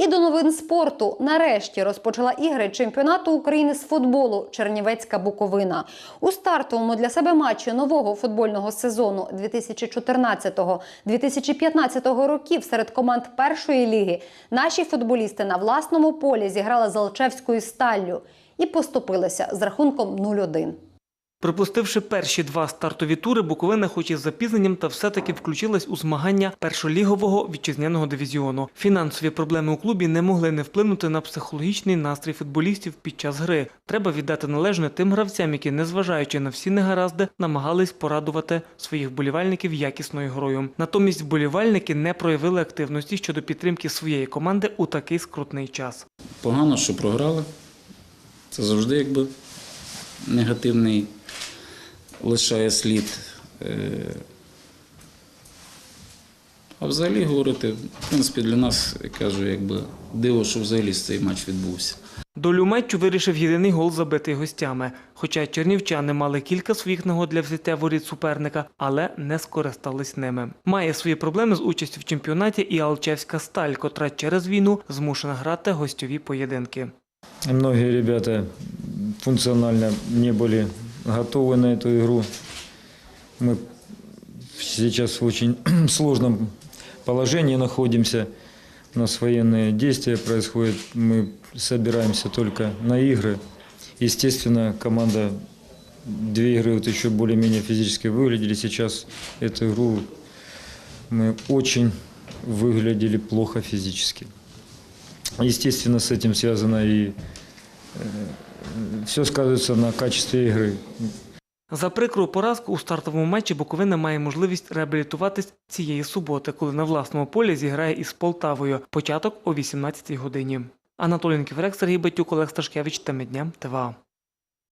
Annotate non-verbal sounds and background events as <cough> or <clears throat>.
І до новин спорту нарешті розпочала ігри чемпіонату України з футболу Чернівецька Буковина. У стартовому для себе матчі нового футбольного сезону 2014-2015 років серед команд першої ліги наші футболісти на власному полі зіграли з Алчевською сталлю і поступилися з рахунком 0-1. Припустивши перші два стартові тури, Буковина, хоч і з запізненням, та все-таки включилась у змагання першолігового вітчизняного дивізіону. Фінансові проблеми у клубі не могли не вплинути на психологічний настрій футболістів під час гри. Треба віддати належне тим гравцям, які, незважаючи на всі негаразди, намагались порадувати своїх болівальників якісною грою. Натомість вболівальники не проявили активності щодо підтримки своєї команди у такий скрутний час. Погано, що програли. Це завжди якби негативний лишає слід. Е, А взагалі говорити, в принципі, для нас, я кажу, якби диво, що взагалі цей матч відбувся. Долю матчу вирішив єдиний гол, забитий гостями. Хоча чернівчани мали кілька своїх нагод для взяття воріт суперника, але не скористались ними. Має свої проблеми з участю в чемпіонаті і Алчевська сталь, котра через війну змушена грати гостьові поєдинки. Многие ребята функционально не были готовы на эту игру. Мы сейчас в очень <clears throat> сложном положении находимся. У нас военные действия происходят. Мы собираемся только на игры. Естественно, команда две игры вот еще более-менее физически выглядели. Сейчас эту игру мы очень выглядели плохо физически. Естественно, с этим связано и все сказується на качестві ігри. За прикру поразку у стартовому матчі Буковина має можливість реабілітуватись цієї суботи, коли на власному полі зіграє із Полтавою. Початок о 18-й годині. Анатолій Ківрек, Сергій Батюк, Олег Сташкевич, Теми дня, ТВА.